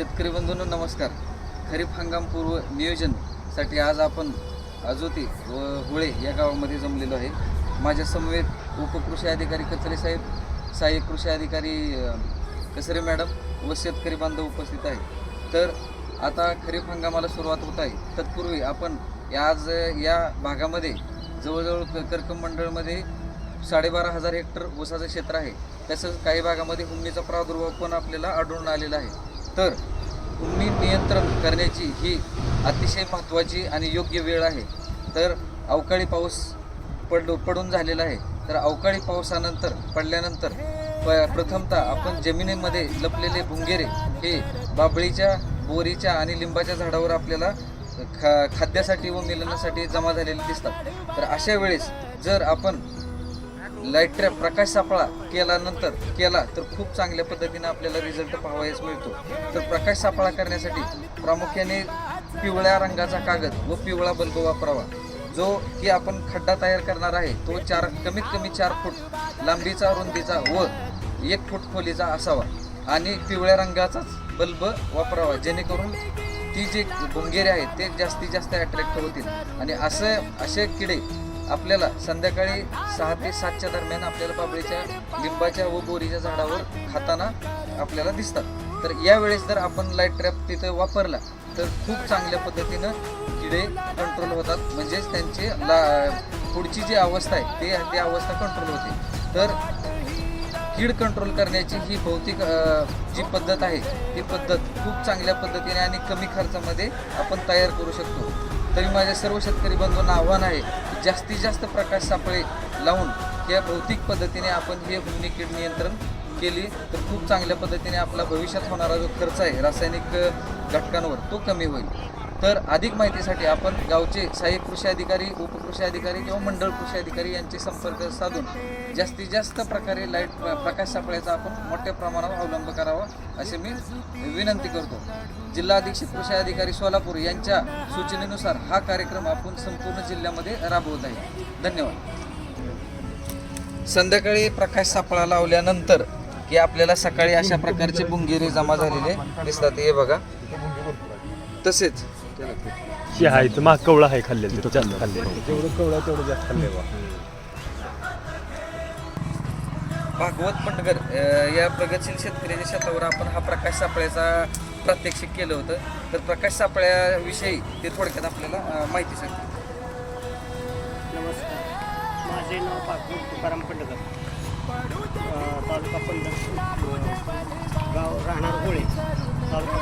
शेतकरी बंधूंनो नमस्कार. खरीप हंगाम पूर्व नियोजनसाठी आज आपण अजोती व होळे या गावामध्ये जमलेलो आहे. माझ्या समवेत उपकृषी अधिकारी कचरे साहेब सहाय्यक कृषी अधिकारी कसरे मॅडम व शेतकरी बांधव उपस्थित आहे तर आता खरीप हंगामाला सुरुवात होत आहे. तत्पूर्वी आपण या आज या भागामध्ये जवळजवळ कर्कम मंडळमध्ये साडेबारा हजार हेक्टर ऊसाचं क्षेत्र आहे. तसंच काही भागामध्ये हुम्मीचा प्रादुर्भाव पण आपल्याला आढळून आलेला आहे. तर हुम्मी नियंत्रण करण्याची ही अतिशय महत्त्वाची आणि योग्य वेळ आहे. तर अवकाळी पाऊस पडलो पडून झालेला आहे. तर अवकाळी पावसानंतर पडल्यानंतर प प्रथमतः आपण जमिनीमध्ये लपलेले भुंगेरे हे बाबळीच्या बोरीच्या आणि लिंबाच्या झाडावर आपल्याला खा खाद्यासाठी व मिलनासाठी जमा झालेले दिसतात. तर अशा वेळेस जर आपण लाइट ट्रॅप प्रकाश सापळा केल्यानंतर केला तर खूप चांगल्या पद्धतीने आपल्याला रिझल्ट पाहावयास मिळतो. तर प्रकाश सापळा करण्यासाठी प्रामुख्याने पिवळ्या रंगाचा कागद व पिवळा बल्ब वापरावा. जो की आपण खड्डा तयार करणार आहे तो चार कमीत कमी चार फूट लांबीचा रुंदीचा व एक फूट खोलीचा असावा. आणि पिवळ्या रंगाचाच बल्ब वापरावा जेणेकरून ती जे भुंगेरे आहेत ते जास्तीत जास्त अट्रॅक्ट होतील. आणि असं असे किडे आपल्याला संध्याकाळी सहा ते सातच्या दरम्यान आपल्याला बाबळीच्या लिंबाच्या व बोरीच्या झाडावर खाताना आपल्याला दिसतात. तर यावेळेस जर आपण लाइट ट्रॅप तिथं वापरला तर खूप चांगल्या पद्धतीनं किडे कंट्रोल होतात. म्हणजेच त्यांची ला पुढची जी अवस्था आहे ते ती अवस्था कंट्रोल होते. तर कीड कंट्रोल करण्याची ही भौतिक जी पद्धत आहे ती पद्धत खूप चांगल्या पद्धतीने आणि कमी खर्चामध्ये आपण तयार करू शकतो. तरी माझ्या सर्व शेतकरी बंधूंना आव्हान आहे की जास्तीत जास्त प्रकाश सापळे लावून या भौतिक पद्धतीने आपण हे हुमणी कीड नियंत्रण केली तर खूप चांगल्या पद्धतीने आपला भविष्यात होणारा जो खर्च आहे रासायनिक घटकांवर तो कमी होईल. तर अधिक माहितीसाठी आपण गावचे सहाय्यक कृषी अधिकारी उपकृषी अधिकारी किंवा मंडळ कृषी अधिकारी यांचे संपर्क साधून जास्तीत जास्त प्रकारे लाइट प्रकाश सापळ्याचा आपण मोठ्या प्रमाणावर अवलंब करावा असे मी विनंती करतो. जिल्हा अधीक्षक कृषी अधिकारी सोलापूर यांच्या सूचनेनुसार हा कार्यक्रम आपण संपूर्ण जिल्ह्यामध्ये राबवत आहे. धन्यवाद. संध्याकाळी प्रकाश सापळा लावल्यानंतर की आपल्याला सकाळी अशा प्रकारचे बुंगिरे जमा झालेले दिसतात हे बघा. तसेच हे आहे तर माग कवळा आहे खाल्लेलं जास्त खाल्लेलं. जेवढं कवळा तेवढं जास्त खाल्ले बा भागवत पंडगर अ, या प्रगतशील शेतकऱ्याच्या शेतावर आपण हा प्रकाश सापळ्याचा प्रात्यक्षिक केलं होतं. तर प्रकाश सापळ्याविषयी ते थोडक्यात आपल्याला माहिती सांगते नमस्कार. माझे नाव पाकूर तुकाराम पंडकर अ, तालुका पंढरपूर गाव राहणार होळे तालुका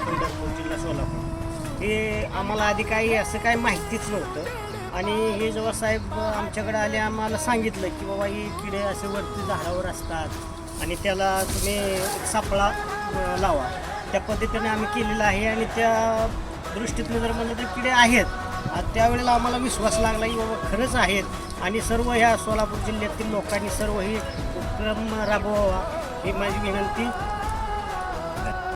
हे आम्हाला आधी काही असं काही माहितीच नव्हतं. आणि हे जेव्हा साहेब आमच्याकडे आले आम्हाला सांगितलं की बाबा ही किडे असे वरती झाडावर असतात आणि त्याला तुम्ही सापळा लावा. त्या पद्धतीने आम्ही केलेलं आहे आणि त्या दृष्टीतनं जर म्हणलं तर किडे आहेत. त्यावेळेला आम्हाला विश्वास लागला की बाबा खरंच आहेत. आणि सर्व ह्या सोलापूर जिल्ह्यातील लोकांनी सर्व ही उपक्रम राबवावा ही माझी विनंती.